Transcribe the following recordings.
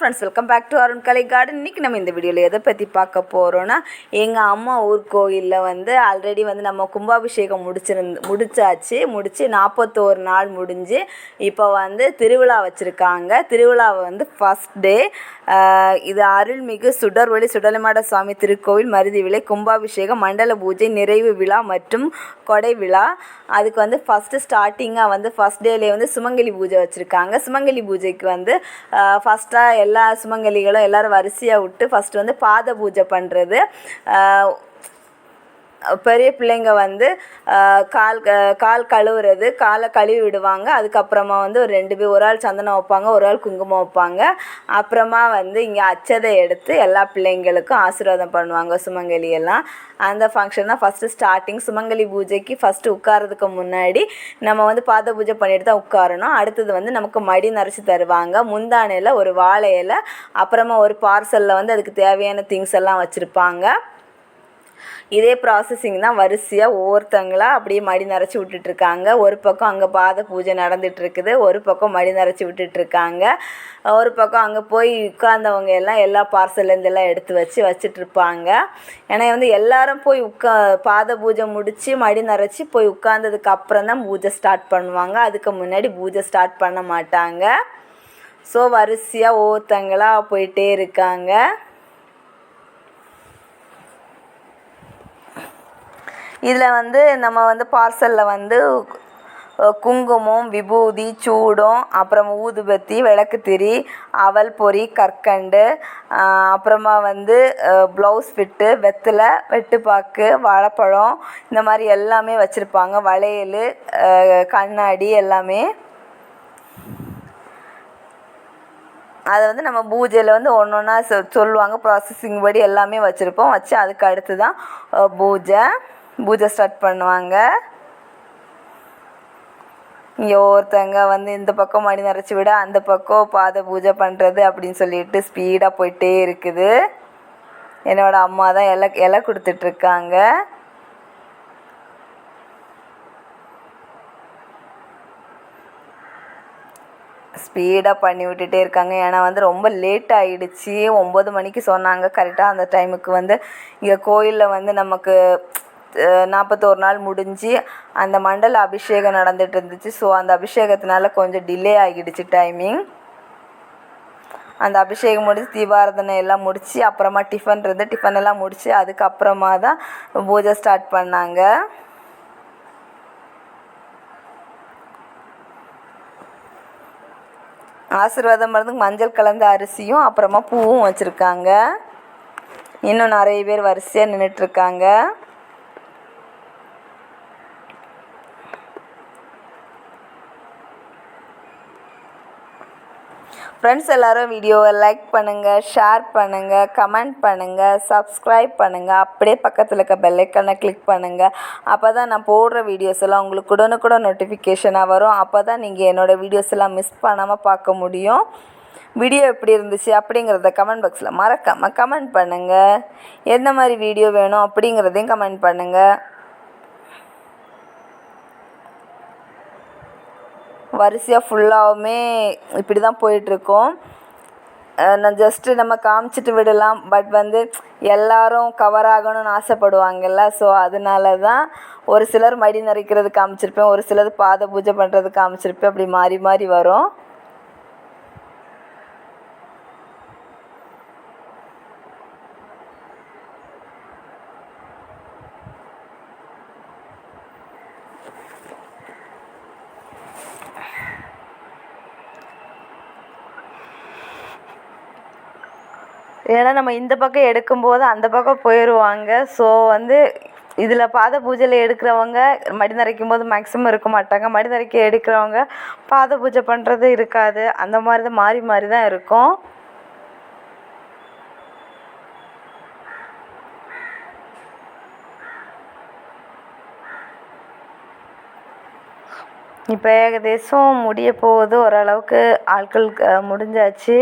Friends welcome back to Arun Kalai garden இன்றைக்கி நம்ம இந்த வீடியோவில் எதை பற்றி பார்க்க போகிறோன்னா எங்கள் அம்மா ஊர் கோயிலில் வந்து ஆல்ரெடி வந்து நம்ம கும்பாபிஷேகம் முடிச்சிருந்து முடிச்சாச்சு. முடித்து நாற்பத்தோரு நாள் முடிஞ்சு இப்போ வந்து திருவிழா வச்சுருக்காங்க. திருவிழாவை வந்து ஃபஸ்ட் டே இது அருள்மிகு சுடர்வழி சுடலமாட சுவாமி திருக்கோவில் மருதி விலை கும்பாபிஷேகம் மண்டல பூஜை நிறைவு விழா மற்றும் கொடை விழா. அதுக்கு வந்து ஃபஸ்ட்டு ஸ்டார்டிங்காக வந்து ஃபஸ்ட் டேலேயே வந்து சுமங்கலி பூஜை வச்சுருக்காங்க. சுமங்கலி பூஜைக்கு வந்து ஃபஸ்ட்டாக எல்லா சுமங்கலிகளும் எல்லோரும் வரிசையாக விட்டு ஃபஸ்ட்டு வந்து பாத பூஜை பண்ணுறது பெரிய பிள்ளைங்க வந்து கால் கால் கழுவுறது காலை கழுவி விடுவாங்க. அதுக்கப்புறமா வந்து ஒரு ரெண்டு பேர் ஒரு ஆள் சந்தனம் வைப்பாங்க ஒரு ஆள் குங்குமம் வைப்பாங்க. அப்புறமா வந்து இங்கே அச்சதை எடுத்து எல்லா பிள்ளைங்களுக்கும் ஆசீர்வாதம் பண்ணுவாங்க சுமங்கலி எல்லாம் அந்த ஃபங்க்ஷன் தான் ஃபஸ்ட்டு ஸ்டார்டிங் சுமங்கலி பூஜைக்கு ஃபஸ்ட்டு உட்காரதுக்கு முன்னாடி நம்ம வந்து பாத பூஜை பண்ணிட்டு தான் உட்காரணும். அடுத்தது வந்து நமக்கு மடி நரைச்சி தருவாங்க. முந்தானையில் ஒரு வாழை இலை அப்புறமா ஒரு பார்சலில் வந்து அதுக்கு தேவையான திங்ஸ் எல்லாம் வச்சுருப்பாங்க. இதே ப்ராசஸிங் தான் வரிசையாக ஒவ்வொருத்தங்களாக அப்படியே மடி நிறச்சி விட்டுட்ருக்காங்க. ஒரு பக்கம் அங்கே பாத பூஜை நடந்துகிட்ருக்குது ஒரு பக்கம் மடி நிறச்சி விட்டுட்ருக்காங்க. ஒரு பக்கம் அங்கே போய் உட்கார்ந்தவங்க எல்லாம் எல்லா பார்சல்லேருந்தெல்லாம் எடுத்து வச்சு வச்சிட்ருப்பாங்க. ஏன்னா வந்து எல்லாரும் போய் உட்கா பாத பூஜை முடித்து மடி நிறச்சி போய் உட்கார்ந்ததுக்கு அப்புறம் தான் பூஜை ஸ்டார்ட் பண்ணுவாங்க. அதுக்கு முன்னாடி பூஜை ஸ்டார்ட் பண்ண மாட்டாங்க. ஸோ வரிசையாக ஒவ்வொருத்தங்களாக போயிட்டே இருக்காங்க. இதில் வந்து நம்ம வந்து பார்சலில் வந்து குங்குமம் விபூதி சூடம் அப்புறம் ஊதுபத்தி விளக்குத்திரி அவல் பொறி கற்கண்டு அப்புறமா வந்து ப்ளவுஸ் ஃபிட்டு வெத்தலை வெட்டுப்பாக்கு வாழைப்பழம் இந்த மாதிரி எல்லாமே வச்சுருப்பாங்க. வளையல் கண்ணாடி எல்லாமே. அதை வந்து நம்ம பூஜையில் வந்து ஒன்று ஒன்றா சொ சொல்லுவாங்க. ப்ராசஸிங் படி எல்லாமே வச்சுருப்போம். வச்சு அதுக்கு அடுத்து தான் பூஜை. பூஜை ஸ்டார்ட் பண்ணுவாங்க. இங்கே ஒருத்தங்க வந்து இந்த பக்கம் மணி நிறச்சி விட அந்த பக்கம் பாத பூஜை பண்ணுறது அப்படின்னு சொல்லிட்டு ஸ்பீடாக போயிட்டே இருக்குது. என்னோடய அம்மா தான் இலை இலை கொடுத்துட்ருக்காங்க ஸ்பீடாக பண்ணி விட்டுட்டே இருக்காங்க. ஏன்னா வந்து ரொம்ப லேட் ஆகிடுச்சி ஒம்பது மணிக்கு சொன்னாங்க. கரெக்டாக அந்த டைமுக்கு வந்து இங்கே கோயிலில் வந்து நமக்கு நாற்பத்தோரு நாள் முடிஞ்சு அந்த மண்டல அபிஷேகம் நடந்துகிட்டு இருந்துச்சு ஸோ அந்த அபிஷேகத்தினால கொஞ்சம் டிலே ஆகிடுச்சு டைமிங் அந்த அபிஷேகம் முடிச்சு தீபாரதனை எல்லாம் முடித்து அப்புறமா டிஃபன் இருந்து டிஃபன் எல்லாம் முடித்து அதுக்கப்புறமா தான் பூஜை ஸ்டார்ட் பண்ணாங்க. ஆசீர்வாதம் மருந்து மஞ்சள் கலந்த அரிசியும் அப்புறமா பூவும் வச்சுருக்காங்க. இன்னும் நிறைய பேர் வரிசையாக நின்றுட்டுருக்காங்க ஃப்ரெண்ட்ஸ் எல்லோரும் வீடியோவை லைக் பண்ணுங்கள் ஷேர் பண்ணுங்கள் கமெண்ட் பண்ணுங்கள் சப்ஸ்கிரைப் பண்ணுங்கள் அப்படியே பக்கத்தில் இருக்க பெல்லைக்கனை கிளிக் பண்ணுங்கள் அப்போ தான் நான் போடுற வீடியோஸ் எல்லாம் உங்களுக்கு உடனுக்குட நோட்டிஃபிகேஷனாக வரும். அப்போ தான் நீங்கள் என்னோடய வீடியோஸ் எல்லாம் மிஸ் பண்ணாமல் பார்க்க முடியும். வீடியோ எப்படி இருந்துச்சு அப்படிங்கிறத கமெண்ட் பாக்ஸில் மறக்காமல் கமெண்ட் பண்ணுங்கள் எந்த மாதிரி வீடியோ வேணும் அப்படிங்கிறதையும் கமெண்ட் பண்ணுங்கள் வரிசையாக ஃபுல்லாகவுமே இப்படி தான் போயிட்டுருக்கோம் நான் ஜஸ்ட்டு நம்ம காமிச்சிட்டு விடலாம். பட் வந்து எல்லோரும் கவர் ஆகணும்னு ஆசைப்படுவாங்கல்ல. ஸோ அதனால தான் ஒரு சிலர் மடி நிறைக்கிறது காமிச்சிருப்பேன். ஒரு சிலர் பாத பூஜை பண்ணுறது காமிச்சிருப்பேன். அப்படி மாறி மாறி வரும். ஏன்னா நம்ம இந்த பக்கம் எடுக்கும்போது அந்த பக்கம் போயிடுவாங்க ஸோ வந்து இதில் பாத பூஜையில் எடுக்கிறவங்க மடி நிறைக்கும் போது மேக்ஸிமம் இருக்க மாட்டாங்க. மடி நிறைக்க எடுக்கிறவங்க பாத பூஜை பண்ணுறது இருக்காது. அந்த மாதிரி தான் மாறி மாறி தான் இருக்கும். இப்போ ஏகதேசம் முடிய போகுது. ஓரளவுக்கு ஆட்கள் முடிஞ்சாச்சு.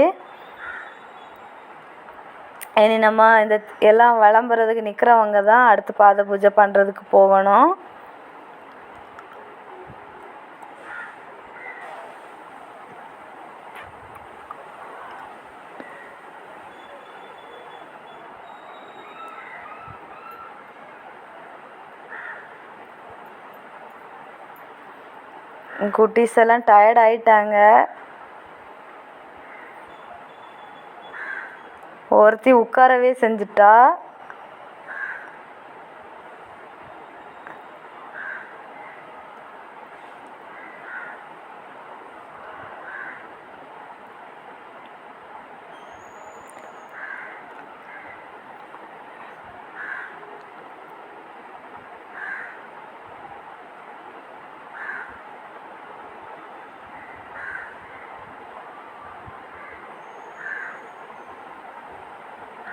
இனி நம்ம இந்த எல்லாம் விளம்புறதுக்கு நிற்கிறவங்க தான் அடுத்து பாத பூஜை பண்ணுறதுக்கு போகணும். குட்டீஸ் எல்லாம் டயர்ட் ஆயிட்டாங்க. ஒருத்தி உட்காரவே செஞ்சுட்டா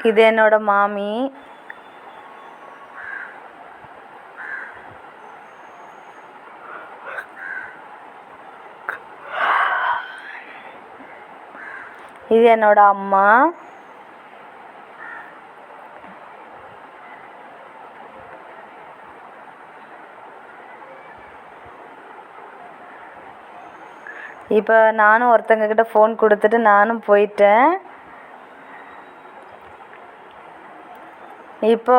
இது என்னோட மாமி. இது என்னோட அம்மா. இப்போ நானும் ஒருத்தங்க கிட்ட ஃபோன் கொடுத்துட்டு நானும் போயிட்டேன். இப்போ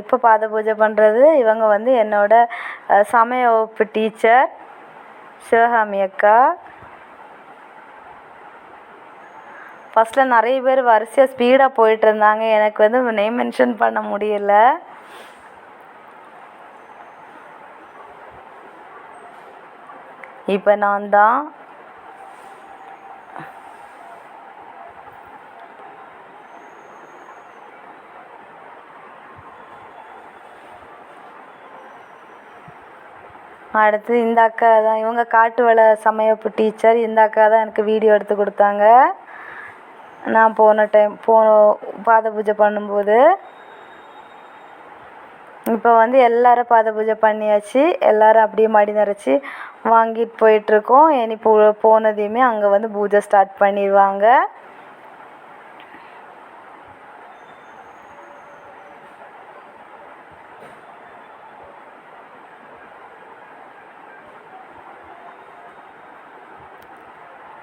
இப்போ பாத பூஜை பண்ணுறது இவங்க வந்து என்னோடய சமய வகுப்பு டீச்சர் சிவகாமி அக்கா. ஃபஸ்ட்டில் நிறைய பேர் வரிசையாக ஸ்பீடாக போயிட்டு இருந்தாங்க. எனக்கு வந்து நேம் மென்ஷன் பண்ண முடியல. இப்போ நான் தான் அடுத்து இந்த அக்கா தான். இவங்க காட்டு வேலை சமையப்பு டீச்சர். இந்த அக்கா தான் எனக்கு வீடியோ எடுத்து கொடுத்தாங்க. நான் போன டைம் போன பாத பூஜை பண்ணும்போது இப்போ வந்து எல்லாரும் பாத பூஜை பண்ணியாச்சு. எல்லாரும் அப்படியே மடி நிறச்சி வாங்கிட்டு போயிட்டுருக்கோம் இனி போ போனதையுமே அங்கே வந்து பூஜை ஸ்டார்ட் பண்ணிடுவாங்க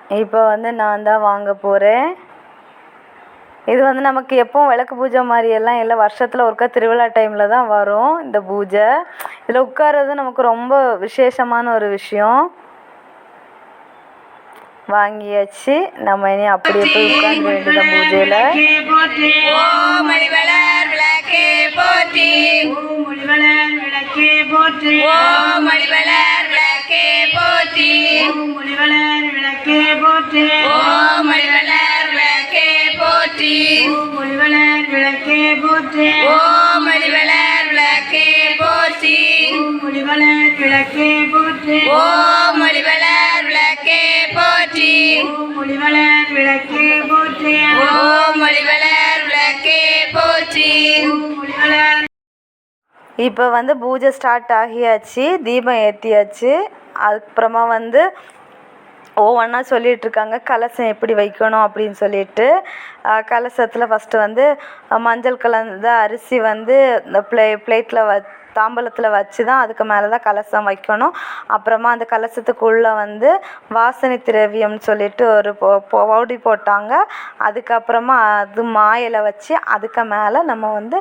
இப்போ வந்து நான் தான் வாங்க போகிறேன் இது வந்து நமக்கு எப்பவும் விளக்கு பூஜை மாதிரியெல்லாம் இல்லை. வருஷத்தில் ஒருக்கா திருவிழா டைமில் தான் வரும் இந்த பூஜை. இதில் உட்கார்றது நமக்கு ரொம்ப விசேஷமான ஒரு விஷயம். வாங்கியாச்சு. நம்ம இனி அப்படியே போய் உட்காந்து வேண்டியதான் பூஜையில். விளக்கே போற்றி. விளக்கே போற்றி. ஓம் மணிவளர் விளக்கே போற்றி. மொழிவளர் விளக்கே போற்றி. ஓம் மணிவளர் விளக்கே போற்றி. மொழிவளர் இப்போ வந்து பூஜை ஸ்டார்ட் ஆகியாச்சு தீபம் ஏற்றியாச்சு அதுக்கப்புறமா வந்து ஒவ்வொன்றா சொல்லிட்டு இருக்காங்க கலசம் எப்படி வைக்கணும் அப்படின்னு சொல்லிட்டு. கலசத்தில் ஃபஸ்ட்டு வந்து மஞ்சள் கலந்த அரிசி வந்து இந்த ப்ளே பிளேட்டில் வ தாம்பலத்தில் வச்சு தான் அதுக்கு மேலே தான் கலசம் வைக்கணும். அப்புறமா அந்த கலசத்துக்குள்ளே வந்து வாசனை திரவியம்னு சொல்லிட்டு ஒரு பொ பவுடி போட்டாங்க. அதுக்கப்புறமா அது மாயில வச்சு அதுக்கு மேலே நம்ம வந்து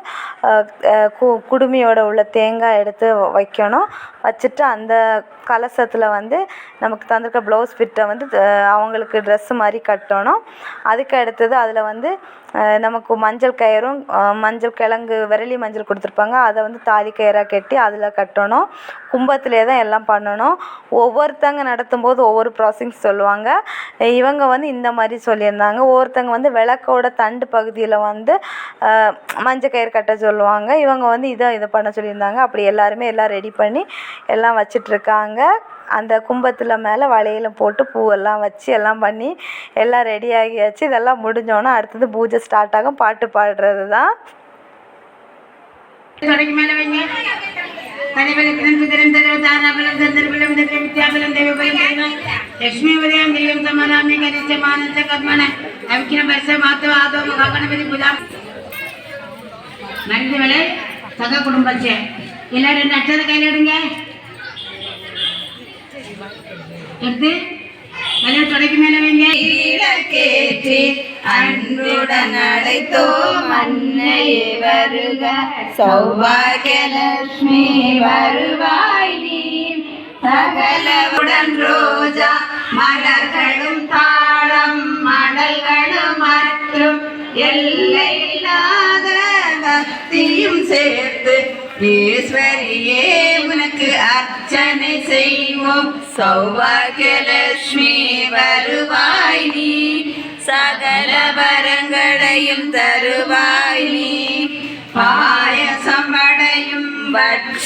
கு குடுமையோட உள்ள தேங்காய் எடுத்து வைக்கணும். வச்சுட்டு அந்த கலசத்தில் வந்து நமக்கு தந்திருக்க ப்ளவுஸ் ஃபிட்டை வந்து அவங்களுக்கு ட்ரெஸ்ஸு மாதிரி கட்டணும். அதுக்கு அடுத்தது அதில் வந்து நமக்கு மஞ்சள் கயிறும் மஞ்சள் கிழங்கு விரலி மஞ்சள் கொடுத்துருப்பாங்க. அதை வந்து தாலி கயிறாக கட்டி அதில் கட்டணும். கும்பத்திலே தான் எல்லாம் பண்ணணும். ஒவ்வொருத்தங்க நடத்தும்போது ஒவ்வொரு ப்ராசஸ் சொல்லுவாங்க. இவங்க வந்து இந்த மாதிரி சொல்லியிருந்தாங்க. ஒவ்வொருத்தங்க வந்து விளக்கோட தண்டு பகுதியில் வந்து மஞ்சள் கயிறு கட்ட சொல்லுவாங்க. இவங்க வந்து இதை இதை பண்ண சொல்லியிருந்தாங்க. அப்படி எல்லாருமே எல்லாம் ரெடி பண்ணி எல்லாம் வச்சிட்ருக்காங்க. அந்த கும்பத்தில் மேலே வளையலும் போட்டு பூவெல்லாம் வச்சு எல்லாம் பண்ணி எல்லாம் ரெடி ஆகியாச்சு. இதெல்லாம் முடிஞ்சோன்னே அடுத்தது பூஜை ஸ்டார்ட் ஆகும். பாட்டு பாடுறது தான் தொடங்கி கரிச்ச சக குடும்பச்சே எல்லாரும் ரெண்டு கையில் எடுங்க. எடுத்து எல்லாம் தொடக்கி மேல வைங்க. விளக்கேற்றி அன்புடன் அழைத்தோம். அன்னையே வருக. சௌபாகியலட்சுமி வருவாய் நீ. சகலவுடன் ரோஜா மலர்களும் தாளம் மடல்களும் மற்றும் எல்லையில்லாத பக்தியும் சேர்த்து ஈஸ்வரியே உனக்கு அர்ச்சனை செய்வோம். சௌபாகியலட்சுமி வருவாய் நீ. சகல வரங்களையும் தருவாய் நீ. பா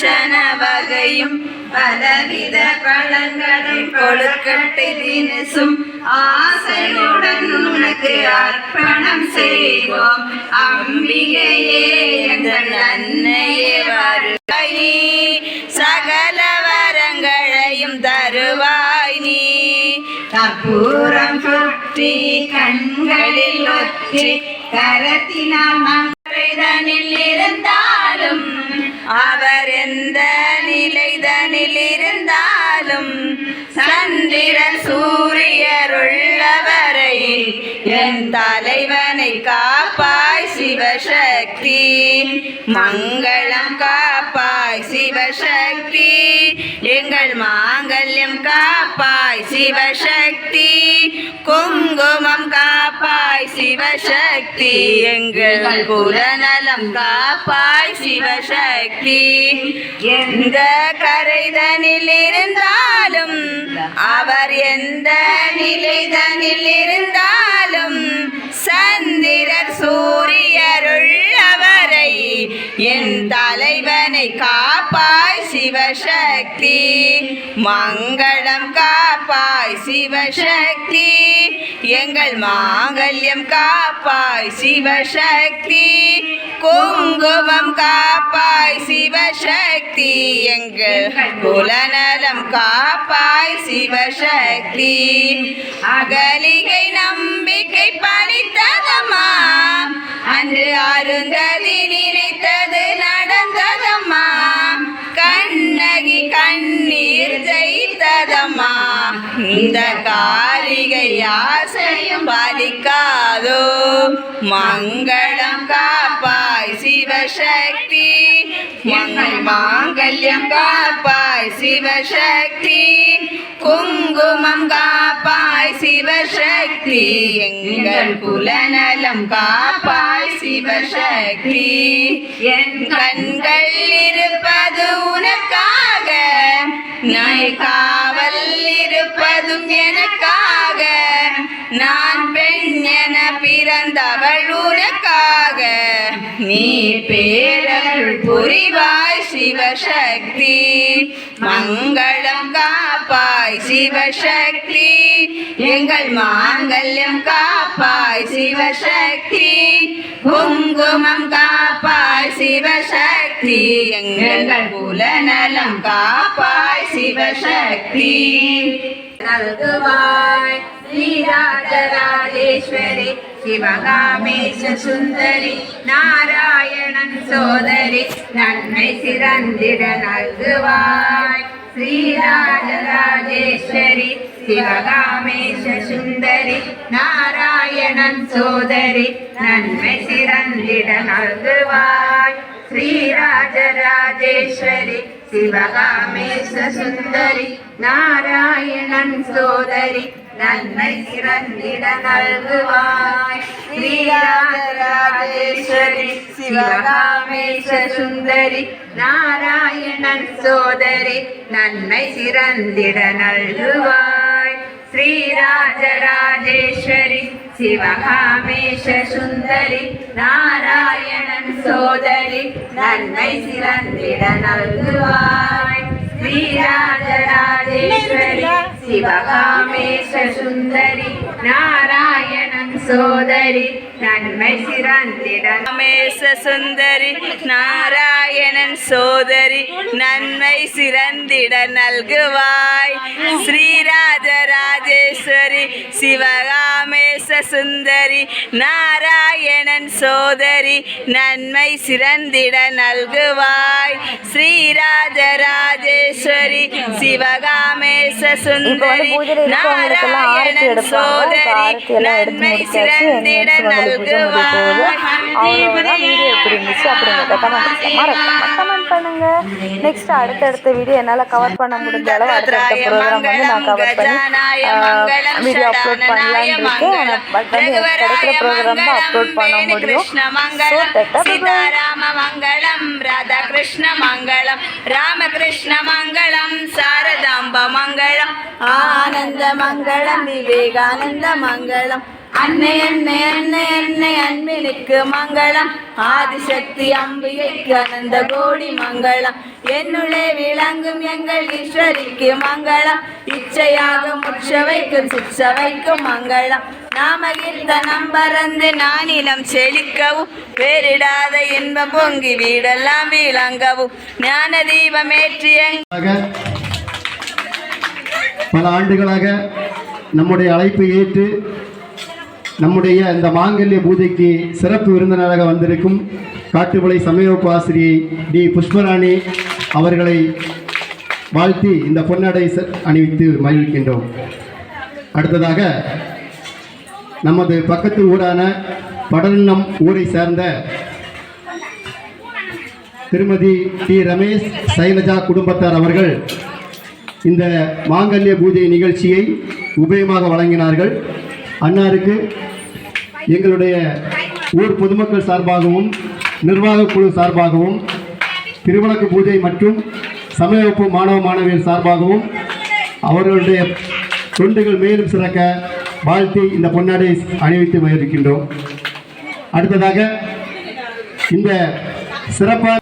பட்சண வகையும் பலவித பழங்களை கொழுக்கட்டை தினசும் ஆசையுடன் உனக்கு அர்ப்பணம் செய்வோம். அம்பிகையே எங்கள் அன்னையே வருகை சகல வரங்களையும் தருவாய் நீ. கற்பூரம் சுற்றி கண்களில் ஒற்றி கரத்தினால் மங்களம் காப்பாய் சிவசக்தி. எங்கள் மாங்கல்யம் காப்பாய் சிவசக்தி. குங்குமம் காப்பாய் சிவசக்தி. எங்கள் புலநலம் காப்பாய் சிவசக்தி. எந்த கரைதனில் இருந்தாலும் அவர் எந்த நிலைதனில் இருந்தாலும் சந்திரர் சூரியருள் என் தலைவனை காப்பாய் சிவசக்தி. மங்களம் காப்பாய் சிவசக்தி. எங்கள் மாங்கல்யம் காப்பாய் சிவசக்தி. குங்குமம் காப்பாய் சிவசக்தி. எங்கள் குலநலம் காப்பாய் சிவசக்தி. அகலிகை நம்பிக்கை பலித்ததம்மா. அன்று அருந்ததி நினைத்தது அம்மா இந்த காரிகை யாசையும் பலிக்காதோ? மங்களம் காப்பாய் சிவசக்தி. எங்கள் மாங்கல்யம் காப்பாய் சிவசக்தி. குங்குமம் காப்பாய் சிவசக்தி. எங்கள் குலநலம் காப்பாய் சிவசக்தி. என் கண்கள் இருப்பது உனக்கு நாய் காவல் இருப்பதும் எனக்காக. நான் பெண் என பிறந்தவள் உனக்காக நீ பேரருள் புரிவாய் சிவசக்தி. மங்களம் காவல் காப்பாய் சிவசக்தி. எங்கள் மாங்கல்யம் காப்பாய் சிவசக்தி. குங்குமம் காப்பாய் சிவசக்தி. எங்கள் புலநலம் காப்பாய் சிவசக்தி. நல்குவாய் ஸ்ரீராஜராஜேஸ்வரி. சிவகாமேಶ சுந்தரி. நாராயணன் சோதரி. நன்மை சிறந்திட நல்குவாய் ஸ்ரீராஜராஜேஸ்வரி சிவகாமேಶ சுந்தரி நாராயணன் சோதரி நன்மை சிறந்திட நல்குவாய் ஸ்ரீராஜராஜேஸ்வரி சிவகாமேಶ சுந்தரி நாராயணன் சோதரி நன்மை சிறந்திட நல்குவாய். ஸ்ரீராஜராஜேஸ்வரி சிவகாமேಶ சுந்தரி நாராயணன் சோதரி நன்மை சிறந்திட நல்குவாய். ஸ்ரீராஜராஜேஸ்வரி சிவகாமேಶ சுந்தரி நாராயணன் சோதரி நன்மை சிறந்திட நல்குவாய். ஸ்ரீராஜராஜேஸ்வரி சிவகாமேಶ சுந்தரி நாராயணன் சோதரி நன்மை சிறந்திட ரமேச சுந்தரி நாராயணன் சோதரி நன்மை சிறந்திட நல்குவாய் ஸ்ரீராஜராஜேஸ்வரி சிவகாமேச சுந்தரி நாராயணன் சோதரி நன்மை சிறந்திட நல்குவாய் ஸ்ரீராஜராஜே ஸ்ரீராஜராஜேஸ்வரி சிவகாமேச சுந்தரி நாராயணன் நம்மளுக்கு பூஜை முடிய போகுது அவ்வளோதான் வீடியோ எப்படி இருந்துச்சு அப்படிங்கிறத கமெண்ட் கமெண்ட் பண்ணுங்க. நெக்ஸ்ட் அடுத்தடுத்த வீடியோ என்னால் கவர் பண்ண முடிஞ்ச அளவு அடுத்தடுத்த ப்ரோக்ராம் வந்து நான் கவர் பண்ணி வீடியோ அப்லோட் பண்ணலான்னு இருக்கேன் பட் வந்து கிடைக்கிற ப்ரோக்ராம் தான் அப்லோட் பண்ண முடியும். ஸோ தட்டா சீதாராம மங்களம் ராதா கிருஷ்ண மங்களம் ராமகிருஷ்ண மங்களம் சாரதாம்ப மங்களம் ஆனந்த மங்களம் விவேகானந்த மங்களம். அன்னை அன்னை அன்னை அன்னை அன்பினுக்கு மங்களம். ஆதிசக்தி அம்பிகைக்கு அனந்த கோடி மங்களம். என்னுள்ளே விளங்கும் எங்கள் ஈஸ்வரிக்கு மங்களம். இச்சையாக முற்றவைக்கும் சிற்றவைக்கும் மங்களம். நாம கீர்த்தனம் பறந்து நானிலம் செழிக்கவும் பேரிடாத இன்பம் பொங்கி வீடெல்லாம் வீழங்கவும் ஞான தீபம் ஏற்றிய பல ஆண்டுகளாக நம்முடைய அழைப்பை ஏற்று நம்முடைய இந்த மாங்கல்ய பூஜைக்கு சிறப்பு விருந்தினராக வந்திருக்கும் காட்டுமலை சமயவப்பு ஆசிரியை டி. புஷ்பராணி அவர்களை வாழ்த்தி இந்த பொன்னடை ச- அணிவித்து மகிழ்கின்றோம். அடுத்ததாக நமது பக்கத்து ஊரான படலம் ஊரை சேர்ந்த திருமதி டி. ரமேஷ் சைலஜா குடும்பத்தார் அவர்கள் இந்த மாங்கல்ய பூஜை நிகழ்ச்சியை உபயமாக வழங்கினார்கள். அன்னாருக்கு எங்களுடைய ஊர் பொதுமக்கள் சார்பாகவும் நிர்வாகக் குழு சார்பாகவும் திருவிளக்கு பூஜை மற்றும் சமயவப்பு மாணவ மாணவியர் சார்பாகவும் அவர்களுடைய தொண்டுகள் மேலும் சிறக்க வாழ்த்தி இந்த பொன்னாடை அணிவித்து வருகின்றோம் அடுத்ததாக இந்த சிறப்பாக